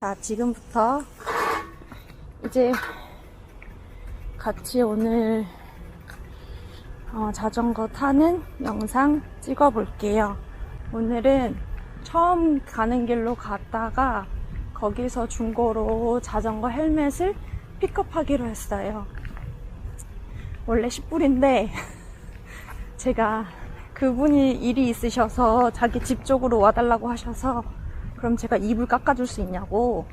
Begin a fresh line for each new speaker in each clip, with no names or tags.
자, 지금부터 이제 같이 오늘 어, 자전거 타는 영상 찍어 볼게요. 오늘은 처음 가는 길로 갔다가 거기서 중고로 자전거 헬멧을 픽업하기로 했어요. 원래 10불인데 제가 그분이 일이 있으셔서 자기 집 쪽으로 와달라고 하셔서 그럼 제가 2불 깎아줄 수 있냐고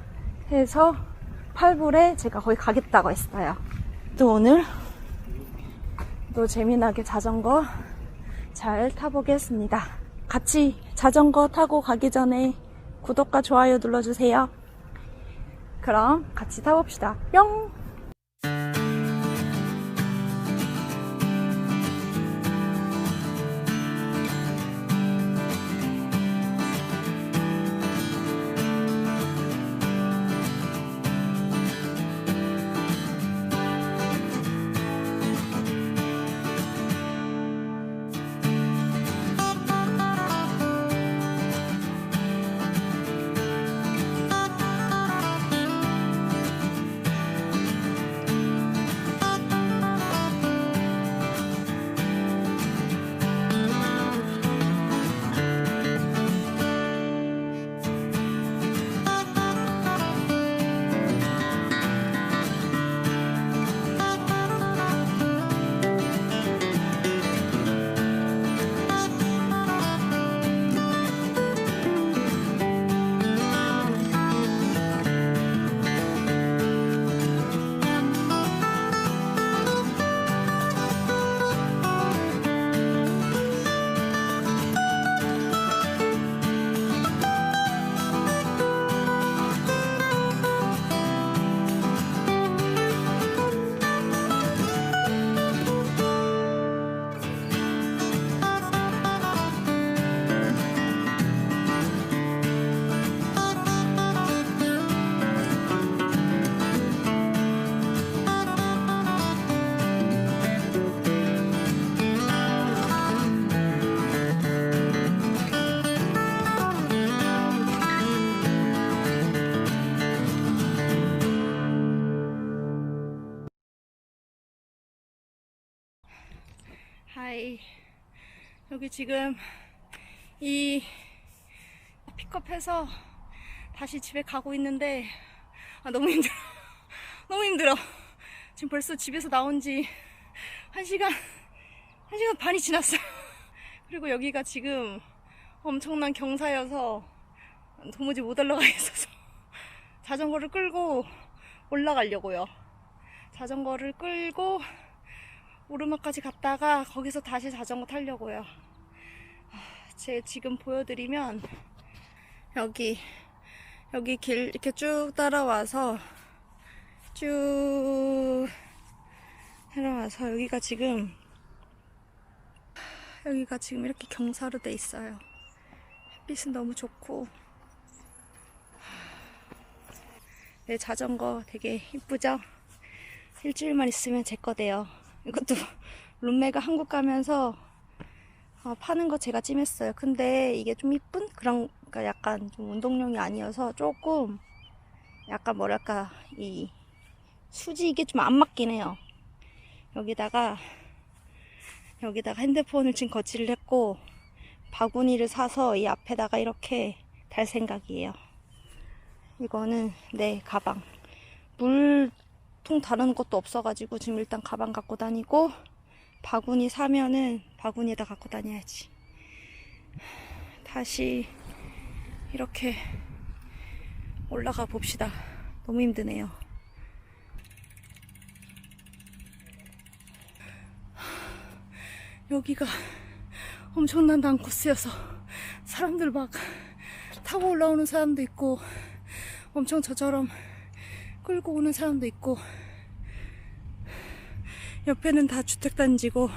해서 8불에 제가 거기 가겠다고 했어요. 또 오늘 또 재미나게 자전거 잘 타보겠습니다. 같이 자전거 타고 가기 전에 구독과 좋아요 눌러주세요. 그럼 같이 타봅시다. 뿅! 하이. 여기 지금 이 픽업해서 다시 집에 가고 있는데 아, 너무 힘들어. 너무 힘들어. 지금 벌써 집에서 나온 지 1시간, 1시간 반이 지났어요. 그리고 여기가 지금 엄청난 경사여서 도무지 못 올라가겠어서 자전거를 끌고 올라가려고요. 자전거를 끌고 오르막까지 갔다가 거기서 다시 자전거 타려고요. 아, 제 지금 보여드리면 여기 여기 길 이렇게 쭉 따라와서 쭉 따라와서 여기가 지금 여기가 지금 이렇게 경사로 돼 있어요. 햇빛은 너무 좋고 내 자전거 되게 이쁘죠? 일주일만 있으면 제 거 돼요. 이것도 룸메가 한국 가면서 어, 파는 거 제가 찜했어요. 근데 이게 좀 이쁜 그런 그러니까 약간 좀 운동용이 아니어서 조금 약간 뭐랄까 이 수지 이게 좀 안 맞긴 해요. 여기다가 여기다가 핸드폰을 지금 거치를 했고 바구니를 사서 이 앞에다가 이렇게 달 생각이에요. 이거는 내 가방. 물 통 다루는 것도 없어가지고 지금 일단 가방 갖고 다니고 바구니 사면은 바구니에다 갖고 다녀야지. 다시 이렇게 올라가 봅시다. 너무 힘드네요. 여기가 엄청난 난코스여서 사람들 막 타고 올라오는 사람도 있고 엄청 저처럼 끌고 오는 사람도 있고 옆에는 다 주택단지고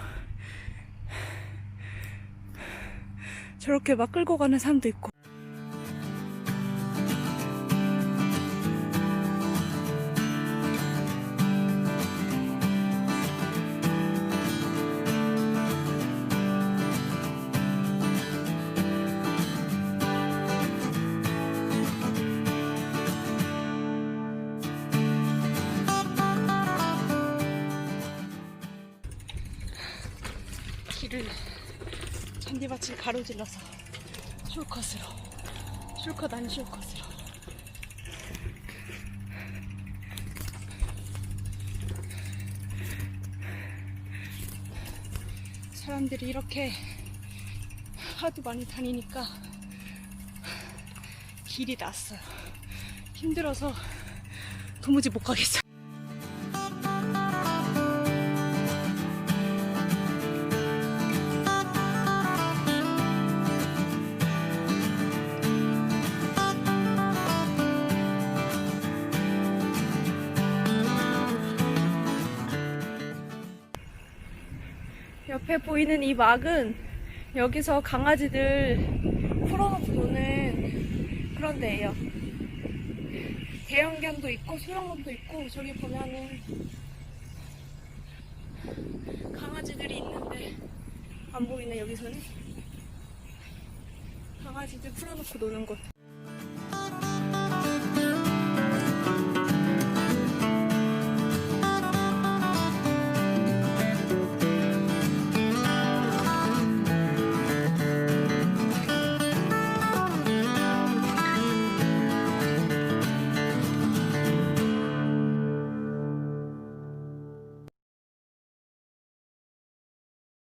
저렇게 막 끌고 가는 사람도 있고 가로질러서 숏컷으로 숏컷 아닌 숏컷으로 사람들이 이렇게 하도 많이 다니니까 길이 났어요. 힘들어서 도무지 못 가겠어요. 옆에 보이는 이 막은 여기서 강아지들 풀어놓고 노는 그런 데예요. 대형견도 있고 소형견도 있고 저기 보면은 강아지들이 있는데 안 보이네 여기서는 강아지들 풀어놓고 노는 곳.